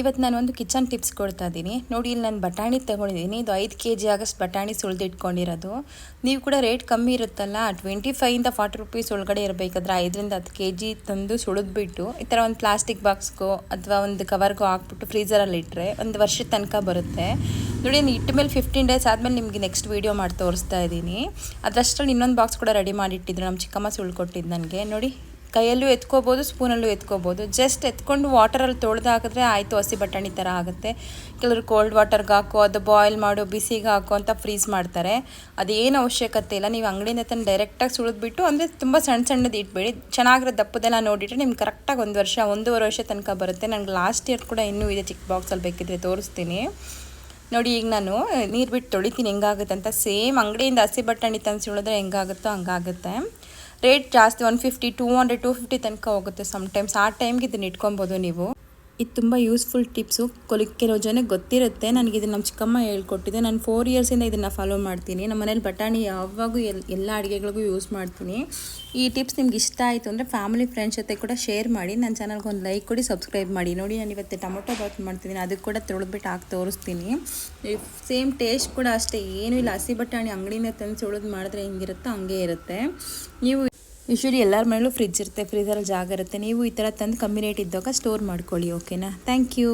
ಇವತ್ತು ನಾನು ಒಂದು ಕಿಚನ್ ಟಿಪ್ಸ್ ಕೊಡ್ತಾ ಇದ್ದೀನಿ. ನೋಡಿ, ಇಲ್ಲಿ ನಾನು ಬಟಾಣಿ ತೊಗೊಂಡಿದ್ದೀನಿ. ಇದು ಐದು ಕೆ ಜಿ ಆಗಷ್ಟು ಬಟಾಣಿ ಸುಳಿದಿಟ್ಕೊಂಡಿರೋದು ನೀವು ಕೂಡ ರೇಟ್ ಕಮ್ಮಿ ಇರುತ್ತಲ್ಲ, ಟ್ವೆಂಟಿ ಫೈವಿಂದ ಫಾರ್ಟಿ ರುಪೀಸ್ ಒಳಗಡೆ ಇರಬೇಕಾದ್ರೆ ಐದರಿಂದ ಹತ್ತು ಕೆ ಜಿ ತಂದು ಸುಳಿದ್ಬಿಟ್ಟು, ಈ ಥರ ಒಂದು ಪ್ಲಾಸ್ಟಿಕ್ ಬಾಕ್ಸ್ಗೋ ಅಥವಾ ಒಂದು ಕವರ್ಗೋ ಹಾಕ್ಬಿಟ್ಟು ಫ್ರೀಸರಲ್ಲಿ ಇಟ್ಟರೆ ಒಂದು ವರ್ಷದ ತನಕ ಬರುತ್ತೆ. ನೋಡಿ ನಾನು ಇಟ್ಟ ಮೇಲೆ ಫಿಫ್ಟೀನ್ ಡೇಸ್ ಆದಮೇಲೆ ನಿಮಗೆ ನೆಕ್ಸ್ಟ್ ವೀಡಿಯೋ ಮಾಡಿ ತೋರಿಸ್ತಾ ಇದ್ದೀನಿ. ಅದರಷ್ಟರಲ್ಲಿ ಇನ್ನೊಂದು ಬಾಕ್ಸ್ ಕೂಡ ರೆಡಿ ಮಾಡಿಟ್ಟಿದ್ರು ನಮ್ಮ ಚಿಕ್ಕಮ್ಮ ಸುಳ್ಕೊಟ್ಟಿದ್ದು ನನಗೆ. ನೋಡಿ ಕೈಯಲ್ಲೂ ಎತ್ಕೋಬೋದು, ಸ್ಪೂನಲ್ಲೂ ಎತ್ಕೋಬೋದು. ಜಸ್ಟ್ ಎತ್ಕೊಂಡು ವಾಟರಲ್ಲಿ ತೊಳೆದು ಹಾಕಿದ್ರೆ ಆಯಿತು, ಹಸಿ ಬಟಾಣಿ ಥರ ಆಗುತ್ತೆ. ಕೆಲವರು ಕೋಲ್ಡ್ ವಾಟರ್ಗೆ ಹಾಕು, ಅದು ಬಾಯ್ಲ್ ಮಾಡು, ಬಿಸಿಗೆ ಹಾಕು ಅಂತ ಫ್ರೀಸ್ ಮಾಡ್ತಾರೆ. ಅದೇನು ಅವಶ್ಯಕತೆ ಇಲ್ಲ. ನೀವು ಅಂಗಡಿಯಿಂದ ತಂದು ಡೈರೆಕ್ಟಾಗಿ ಸುಳಿದ್ಬಿಟ್ಟು ಅಂದರೆ ತುಂಬ ಸಣ್ಣ ಸಣ್ಣದು ಇಟ್ಬೇಡಿ. ಚೆನ್ನಾಗಿರೋ ದಪ್ಪದೆಲ್ಲ ನೋಡಿಟ್ರೆ ನಿಮ್ಗೆ ಕರೆಕ್ಟಾಗಿ ಒಂದು ವರ್ಷ, ಒಂದೂವರೆ ವರ್ಷ ತನಕ ಬರುತ್ತೆ. ನನಗೆ ಲಾಸ್ಟ್ ಇಯರ್ ಕೂಡ ಇನ್ನೂ ಇದೆ ಚಿಕ್ಕ ಬಾಕ್ಸಲ್ಲಿ ಬೇಕಿದ್ರೆ ತೋರಿಸ್ತೀನಿ. ನೋಡಿ, ಈಗ ನಾನು ನೀರು ಬಿಟ್ಟು ತೊಳಿತೀನಿ. ಹೆಂಗಾಗುತ್ತೆ ಅಂತ ಸೇಮ್ ಅಂಗಡಿಯಿಂದ ಹಸಿ ಬಟಾಣಿ ತಂದು ಸುಳಿದ್ರೆ ಹೆಂಗಾಗುತ್ತೋ ಹಂಗಾಗುತ್ತೆ. ರೇಟ್ ಜಾಸ್ತಿ one fifty two hundred two fifty ತನಕ ಹೋಗುತ್ತೆ ಸಮ್ಟೈಮ್ಸ್ ಆ ಟೈಮ್ಗೆ ಇದನ್ನ ಇಟ್ಕೊಬೋದು ನೀವು. ಇದು ತುಂಬ ಯೂಸ್ಫುಲ್ ಟಿಪ್ಸು ಕೊಲಿ, ಕೆಲವು ಜನಕ್ಕೆ ಗೊತ್ತಿರುತ್ತೆ. ನನಗೆ ಇದನ್ನು ನಮ್ಮ ಚಿಕ್ಕಮ್ಮ ಹೇಳ್ಕೊಟ್ಟಿದೆ ನಾನು ಫೋರ್ ಇಯರ್ಸಿಂದ ಇದನ್ನು ಫಾಲೋ ಮಾಡ್ತೀನಿ. ನಮ್ಮ ಮನೇಲಿ ಬಟಾಣಿ ಯಾವಾಗೂ ಎಲ್, ಎಲ್ಲ ಅಡುಗೆಗಳಿಗೂ ಯೂಸ್ ಮಾಡ್ತೀನಿ. ಈ ಟಿಪ್ಸ್ ನಿಮ್ಗೆ ಇಷ್ಟ ಆಯಿತು ಅಂದರೆ ಫ್ಯಾಮಿಲಿ ಫ್ರೆಂಡ್ಸ್ ಜೊತೆ ಕೂಡ ಶೇರ್ ಮಾಡಿ. ನನ್ನ ಚಾನಲ್ಗೆ ಒಂದು ಲೈಕ್ ಕೊಡಿ ಸಬ್ಸ್ಕ್ರೈಬ್ ಮಾಡಿ. ನೋಡಿ, ನಾನು ಇವತ್ತು ಟೊಮೊಟೊ ಬಾತ್ ಮಾಡ್ತಿದ್ದೀನಿ ಅದಕ್ಕೆ ಕೂಡ ತೊಳೆದ್ಬಿಟ್ಟು ಹಾಕಿ ತೋರಿಸ್ತೀನಿ. ಸೇಮ್ ಟೇಸ್ಟ್ ಕೂಡ ಅಷ್ಟೇ. ಏನೂ ಇಲ್ಲ. ಹಸಿ ಬಟಾಣಿ ಅಂಗಡಿಯಿಂದ ತಂದು ಸುಳಿದು ಮಾಡಿದ್ರೆ ಹೆಂಗಿರುತ್ತೋ ಹಂಗೆ ಇರುತ್ತೆ. ನೀವು ಯೂಶ್ವಲಿ ಎಲ್ಲರ ಮನೇಲೂ ಫ್ರಿಜ್ ಇರುತ್ತೆ ಫ್ರೀಜರಲ್ಲಿ ಜಾಗ ಇರುತ್ತೆ. ನೀವು ಈ ಥರ ತಂದು ಕಮ್ಮಿ ರೇಟ್ ಇದ್ದಾಗ ಸ್ಟೋರ್ ಮಾಡ್ಕೊಳ್ಳಿ ಓಕೆನಾ ಥ್ಯಾಂಕ್ ಯು